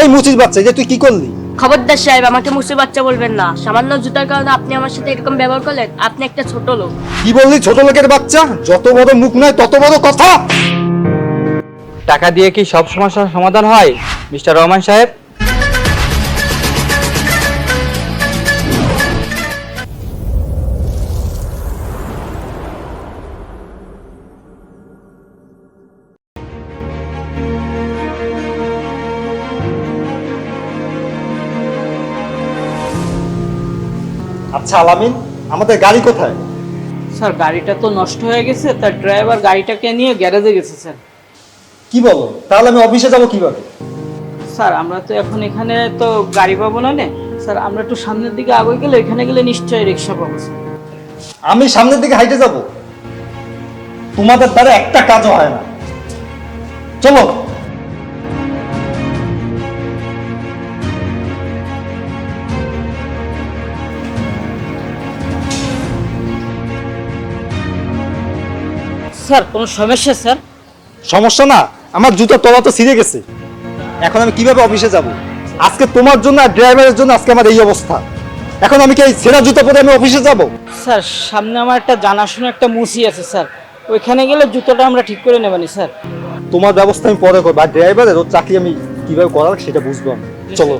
এই মুচির বাচ্চা যে তুই কি করলি? খবরদার সাহেব আমাকে মুসি বাচ্চা বলবেন না। সামান্য জুতার কারণে আপনি আমার সাথে এরকম ব্যবহার করলেন আপনি একটা ছোট লোক। কি বললি ছোট লোকের বাচ্চা? যত বড় মুখ নয় তত বড় কথা। টাকা দিয়ে কি সব সমস্যার সমাধান হয় মিস্টার রহমান সাহেব? আচ্ছা আলামিন আমাদের গাড়ি কোথায়? স্যার গাড়িটা তো নষ্ট হয়ে গেছে তার ড্রাইভার গাড়িটাকে নিয়ে গ্যারেজে গেছে স্যার। কি বলো? তাহলে আমি অফিসে যাব কীভাবে? স্যার আমরা তো এখন এখানে তো গাড়ি পাবো না নে। স্যার আমরা একটু সামনের দিকে আগে গেলে এখানে গেলে নিশ্চয়ই রিক্সা পাবো স্যার। আমি সামনের দিকে হাইটে যাব। তোমাদের দ্বারা একটা কাজও হয় না। চলো স্যার কোনো সমস্যা স্যার? সমস্যা না আমার জুতো তলা তো ছিঁড়ে গেছে। এখন আমি কীভাবে অফিসে যাব? আজকে তোমার জন্য আর ড্রাইভারের জন্য আজকে আমার এই অবস্থা। এখন আমি কি এই ছেঁড়া জুতো পরে আমি অফিসে যাব? স্যার সামনে আমার একটা জানাশোনা একটা মুসি আছে স্যার। ওইখানে গেলে জুতোটা আমরা ঠিক করে নেবানি স্যার। তোমার ব্যবস্থা আমি পরে করব আর ড্রাইভারের ওর চাকরি আমি কীভাবে করার সেটা বুঝব আমি। চলো।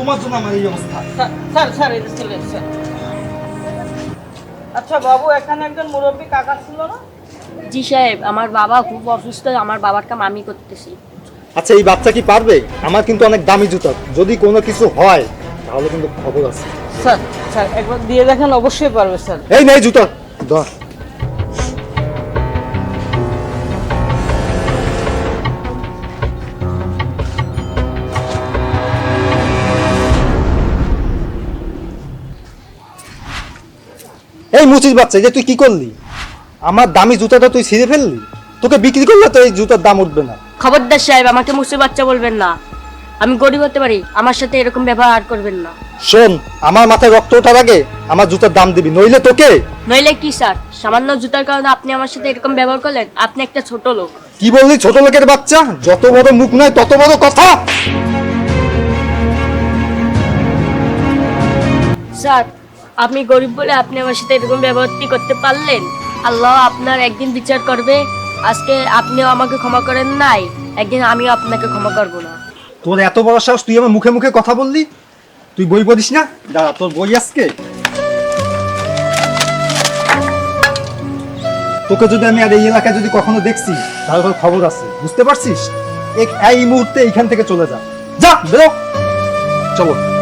তোমার জন্য আমার এই অবস্থা। স্যার স্যার স্যার এটা চলে স্যার। আচ্ছা বাবু এখানে একজন মুরব্বী কাকা ছিল না? জি সাহেব আমার বাবা খুব অসুস্থ আমার বাবার কাম আমি করতেছি। আচ্ছা এই বাচ্চা কি পারবে? আমার কিন্তু অনেক দামি জুতা। যদি কোনো কিছু হয় তাহলে কিন্তু খবর আছে। স্যার স্যার একবার দিয়ে দেখেন অবশ্যই পারবে স্যার। এই নেই জুতা ধর। এই মুচির বাচ্চা যে তুই কি করলি? আমার দামি জুতাটা তুই ছিঁড়ে ফেললি? তোকে বিক্রি করলে তো এই জুতার দাম উঠবে না। খবরদার সাহেব আমাকে মুসি বাচ্চা বলবেন না। আমি গরিব হতে পারি আমার সাথে এরকম ব্যবহার করবেন না। শোন আমার মাথায় রক্ত ওঠার আগে আমার জুতার দাম দিবি নইলে তোকে? নইলে কি স্যার? সামান্য জুতার কারণে আপনি আমার সাথে এরকম ব্যবহার করলেন আপনি একটা ছোট লোক। কি বললি ছোট লোকের বাচ্চা? যত বড় মুখ নয় তত বড় কথা। স্যার আপনি গরিব বলে আপনি আমার সাথে এরকম ব্যবহারটি করতে পারলেন? আল্লাহ আপনার একদিন বিচার করবে। আজকে আপনিও আমাকে ক্ষমা করেন নাই, একদিন আমি আপনাকে ক্ষমা করব না। তোর এত বড় সাহস, তুই আমার মুখে মুখে কথা বললি? তুই বই পড়িস না? দাঁড়া, তোর বই আজকে। তোকে যদি আমি আর এই এলাকায় যদি কখনো দেখছি, তাহলে তোর খবর আছে। বুঝতে পারছিস? এক- এই মুহূর্তে এইখান থেকে চলে যা। যা, বেরো। চলো।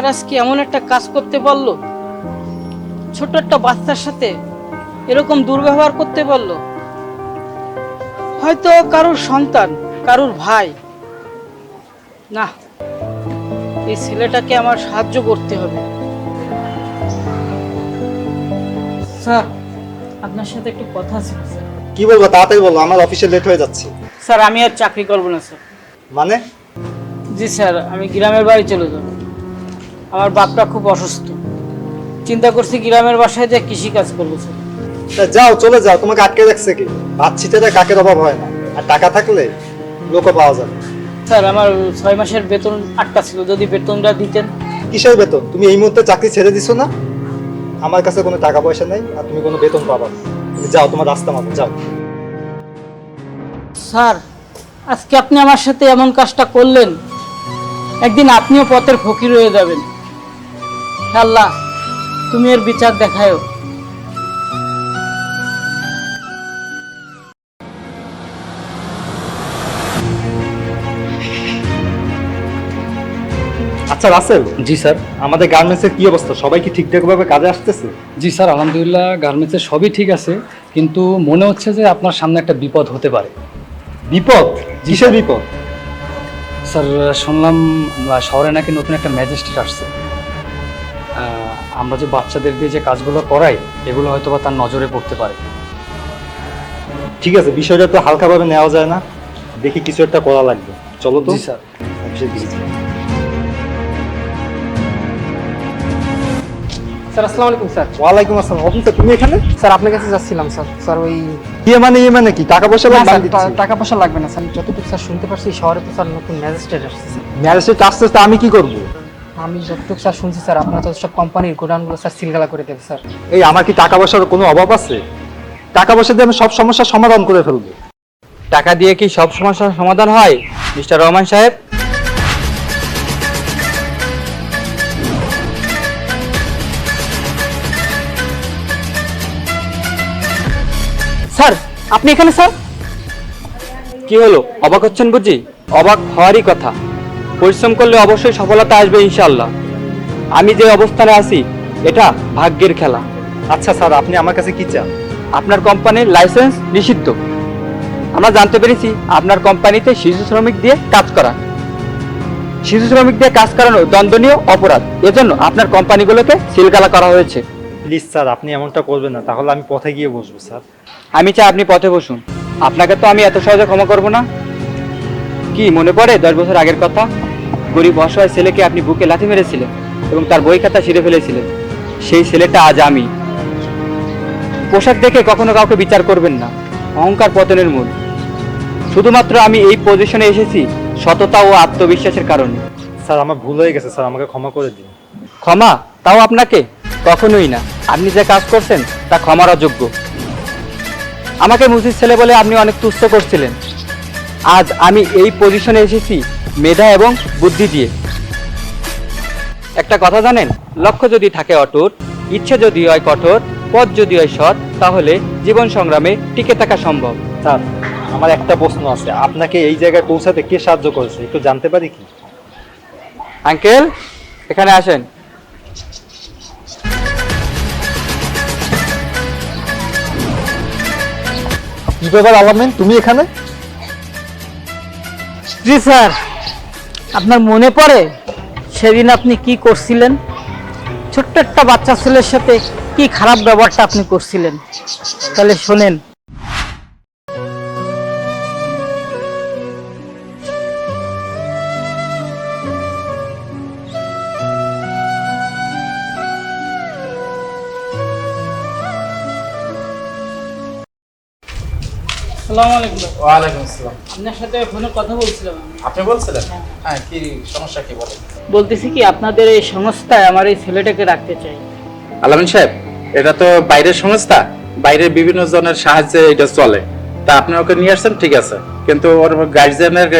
স্যার আজকে এমন একটা কাজ করতে পারল ছোট একটা বাচ্চার সাথে এরকম দুর্ব্যবহার করতে পারল হয়তো কারোর সন্তান কারোর ভাই। না এই ছেলেটাকে আমার সাহায্য করতে হবে। স্যার আপনার সাথে একটু কথা ছিল স্যার। কি বলব তাড়াতাড়ি বলো আমার অফিসে লেট হয়ে যাচ্ছে। স্যার আমি আর চাকরি করব না স্যার। মানে? জি স্যার আমি গ্রামের বাড়ি চলে যাব। আমার বাপটা খুব অসুস্থ। চিন্তা করছি গ্রামের বাসায় যে কৃষি কাজ করব তা যাও চলে যাও তোমাকে আটকে রাখছে কি? ভাত ছিটেতে কাকের অভাব হয় না। আর টাকা থাকলে লোকও পাওয়া যাবে। স্যার আমার ছয় মাসের বেতন আটটা ছিল। যদি বেতনটা দিতেন। কিসের বেতন? তুমি এই মুহূর্তে চাকরি ছেড়ে দিছো না? আমার কাছে কোনো টাকা পয়সা নেই আর তুমি কোনো বেতন পাবা না। তুমি যাও তোমার রাস্তা মাপো যাও। স্যার আজকে আপনি আমার সাথে এমন কাজটা করলেন। একদিন আপনিও পথের ফকির হয়ে যাবেন। আল্লাহ তুমি এর বিচার দেখায়ও। আচ্ছা রাসেল। জি স্যার। আমাদের গার্মেন্টসের কি অবস্থা? সবাই কি ঠিকঠাকভাবে কাজে আসতেছে? জি স্যার আলহামদুলিল্লাহ গার্মেন্টসের সবই ঠিক আছে। কিন্তু মনে হচ্ছে যে আপনার সামনে একটা বিপদ হতে পারে। বিপদ? কিসের বিপদ? স্যার শুনলাম শহরে নাকি নতুন একটা ম্যাজিস্ট্রেট আসছে। আমরা যে বাচ্চাদের দিয়ে যে কাজগুলো করাই এগুলো হয়তো বা তার নজরে পড়তে পারে। ঠিক আছে বিষয়টা তো হালকাভাবে নেওয়া যায় না। দেখি কিছু একটা করা লাগবে। চলো তো। স্যার। স্যার আসসালামু আলাইকুম স্যার। ওয়ালাইকুম আসসালাম। অফিসে তুমি এখানে? স্যার আপনার কাছে যাচ্ছিলাম স্যার। স্যার ওই ইয়ে মানে ইয়ে মানে কি? টাকা পয়সা লাগবে টাকা পয়সা লাগবে না স্যার। যতটুকু স্যার শুনতে পারছি শহরে তো স্যার নতুন ম্যাজিস্ট্রেট আসছে আমি কি করব? আমি যতটুকু স্যার শুনছি স্যার আপনার তো সব কোম্পানির গোডাউনগুলো স্যার সিলগালা করে দেবে স্যার। এই আমার কি টাকা পয়সার কোনো অভাব আছে? টাকা পয়সা দিয়ে আমি সব সমস্যার সমাধান করে ফেলব। টাকা দিয়ে কি সব সমস্যার সমাধান হয় মিস্টার রহমান সাহেব? স্যার আপনি এখানে স্যার? কি হলো? অবাক হচ্ছেন বুঝি? অবাক হওয়ারই কথা। পরিশ্রম করলে অবশ্যই সফলতা আসবে ইনশাল্লাহ আমি যে অবস্থানে আছি এটা ভাগ্যের খেলা। আচ্ছা স্যার আপনি আমার কাছে কি চান? আপনার কোম্পানির লাইসেন্স নিষিদ্ধ। আমরা জানতে পেরেছি আপনার কোম্পানিতে শিশু শ্রমিক দিয়ে কাজ করা। শিশু শ্রমিক দিয়ে কাজ করানো দণ্ডনীয় অপরাধ। এজন্য আপনার কোম্পানিগুলোকে সিলগালা করা হয়েছে। প্লিজ স্যার আপনি এমনটা করবেন না। তাহলে আমি পথে গিয়ে বসবো স্যার। আমি চাই আপনি পথে বসুন। আপনাকে তো আমি এত সহজে ক্ষমা করব না। কি মনে পড়ে দশ বছর আগের কথা? গরিব অসহায় ছেলেকে আপনি বুকে লাথি মেরেছিলেন এবং তার বই খাতা ছিঁড়ে ফেলেছিলেন। সেই ছেলেটা আজ আমি। পোশাক দেখে কখনো কাউকে বিচার করবেন না। অহংকার পতনের মূল। শুধুমাত্র আমি এই পজিশনে এসেছি সততা ও আত্মবিশ্বাসের কারণে। স্যার আমার ভুল হয়ে গেছে স্যার আমাকে ক্ষমা করে দিন। ক্ষমা? তাও আপনাকে? কখনোই না। আপনি যে কাজ করছেন তা ক্ষমার অযোগ্য আমাকে মুসিদ ছেলে বলে আপনি অনেক তুচ্ছ করছিলেন। আজ আমি এই পজিশনে এসেছি মেধা এবং বুদ্ধি দিয়ে। একটা কথা জানেন? লক্ষ্য যদি থাকে অটুট ইচ্ছে যদি হয় কঠোর পথ যদি হয় সৎ তাহলে জীবন সংগ্রামে টিকে থাকা সম্ভব। স্যার আমার একটা প্রশ্ন আছে। আপনাকে এই জায়গায় পৌঁছাতে কে সাহায্য করেছে? একটু জানতে পারি কি? আঙ্কেল এখানে আসেন। কি ব্যাপার আলামিন? তুমি এখানে? জি স্যার। আপনার মনে পড়ে? সেদিন আপনি কি করছিলেন? ছোট্ট একটা বাচ্চা ছেলের সাথে কি খারাপ ব্যবহারটা আপনি করছিলেন? তাহলে শোনেন। আসসালামু আলাইকুম। ওয়ালাইকুম আসসালাম। আপনার সাথে ফোনে কথা বলছিলাম আমি। আপনি বলছিলেন? হ্যাঁ। কি সমস্যা কি বলেন? বলতেছি কি আপনাদের এই সংস্থায় আমার এই ছেলেটাকে রাখতে চাই। আলামিন সাহেব এটা তো বাইরের সংস্থা বাইরের বিভিন্ন জনের সাহায্যে এটা চলে। তা আপনি ওকে নিয়ে আসছেন ঠিক আছে। কিন্তু ওর গার্জিয়ানের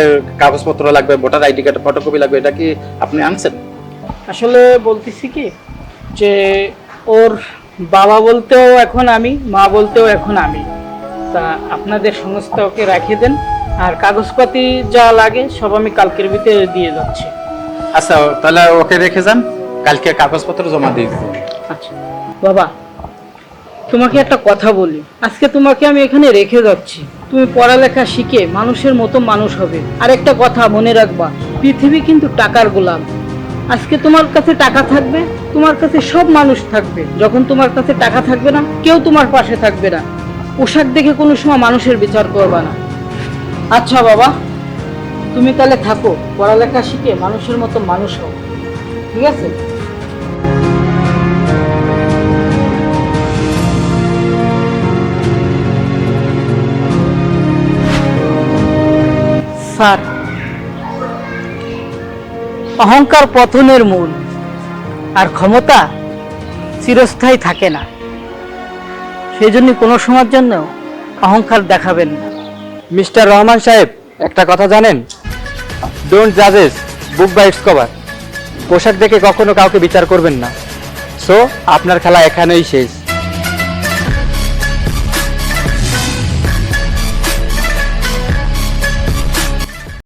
কাগজপত্র লাগবে ভোটার আইডি কার্ড ফটোকপি লাগবে এটা কি আপনি আনছেন? আসলে বলতেছি কি যে ওর বাবা বলতেও এখন আমি মা বলতেও এখন আমি। তা আপনাদের সংস্থা ওকে রাখিয়ে দেন। আর কাগজপাতি যা লাগে সব আমি কালকের ভিতরে দিয়ে যাচ্ছি। আচ্ছা তাহলে ওকে রেখে যান কালকে কাগজপত্র জমা দিয়ে দিন আচ্ছা। বাবা তোমাকে একটা কথা বলি। আজকে তোমাকে আমি এখানে রেখে যাচ্ছি। তুমি পড়ালেখা শিখে মানুষের মতো মানুষ হবে। আর একটা কথা মনে রাখবা পৃথিবী কিন্তু টাকার গোলাম। আজকে তোমার কাছে টাকা থাকবে তোমার কাছে সব মানুষ থাকবে। যখন তোমার কাছে টাকা থাকবে না কেউ তোমার পাশে থাকবে না। পোশাক দেখে কোনো সময় মানুষের বিচার করবা না। আচ্ছা বাবা, তুমি তাহলে থাকো, পড়ালেখা শিখে মানুষের মতো মানুষ হও, ঠিক আছে? স্যার, অহংকার পতনের মূল আর ক্ষমতা চিরস্থায়ী থাকে না। সেই জন্য কোনো সময়ের জন্য অহংকার দেখাবেন না। মিস্টার রহমান সাহেব, একটা কথা জানেন? ডোন্ট জাজেস বুক বাই ইটস কভার পোশাক দেখে কখনো কাউকে বিচার করবেন না। সো আপনার খেলা এখানেই শেষ।